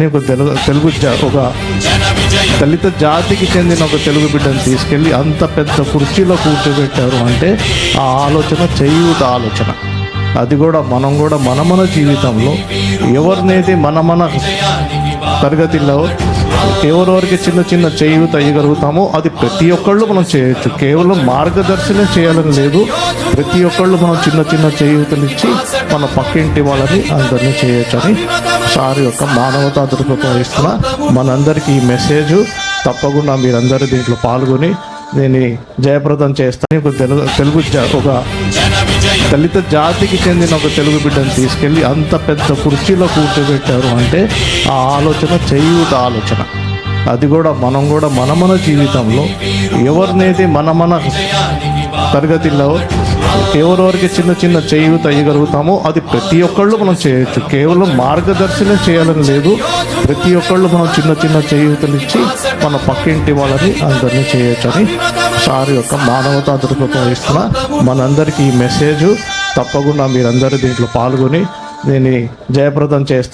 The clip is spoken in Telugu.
ఒక తెలుగు తెలుగు జా- ఒక దళిత జాతికి చెందిన ఒక తెలుగు బిడ్డను తీసుకెళ్ళి అంత పెద్ద కుర్చీలో కూర్చోబెట్టారు అంటే ఆ ఆలోచన చేయూత ఆలోచన. అది కూడా మనం కూడా మన మన జీవితంలో ఎవరినైతే మన మన తరగతిలో ఎవరెవరికి చిన్న చిన్న చేయూత ఇవ్వగలుగుతామో అది ప్రతి ఒక్కళ్ళు మనం చేయొచ్చు. కేవలం మార్గదర్శనం చేయాలని లేదు. ప్రతి ఒక్కళ్ళు మనం చిన్న చిన్న చేయూతనిచ్చి మన పక్కింటి వాళ్ళని అందరినీ చేయొచ్చని సార్ యొక్క మానవతా దృక్పథం ఇస్తున్న. మనందరికీ ఈ మెసేజ్ తప్పకుండా మీరందరూ దీంట్లో పాల్గొని దీన్ని జయప్రదం చేస్తాను ఒక తెలుగు తెలుగు జా- ఒక దళిత జాతికి చెందిన ఒక తెలుగు బిడ్డను తీసుకెళ్ళి అంత పెద్ద కుర్చీలో కూర్చోబెట్టారు అంటే ఆ ఆలోచన చేయూత ఆలోచన. అది కూడా మనం కూడా మన మన జీవితంలో ఎవరినైతే మన మన తరగతిలో ఎవరెవరికి చిన్న చిన్న చేయూత ఇవ్వగలుగుతామో అది ప్రతి ఒక్కళ్ళు మనం చేయొచ్చు. కేవలం మార్గదర్శనం చేయాలని లేదు. ప్రతి ఒక్కళ్ళు మనం చిన్న చిన్న చేయూతలు ఇచ్చి మన పక్కింటి వాళ్ళని అందరినీ చేయొచ్చు అని సార్ యొక్క మానవతా దృక్పథం ఇస్తున్న మనందరికీ ఈ మెసేజ్. తప్పకుండా మీరందరూ దీంట్లో పాల్గొని దీన్ని జయప్రదం చేస్తారు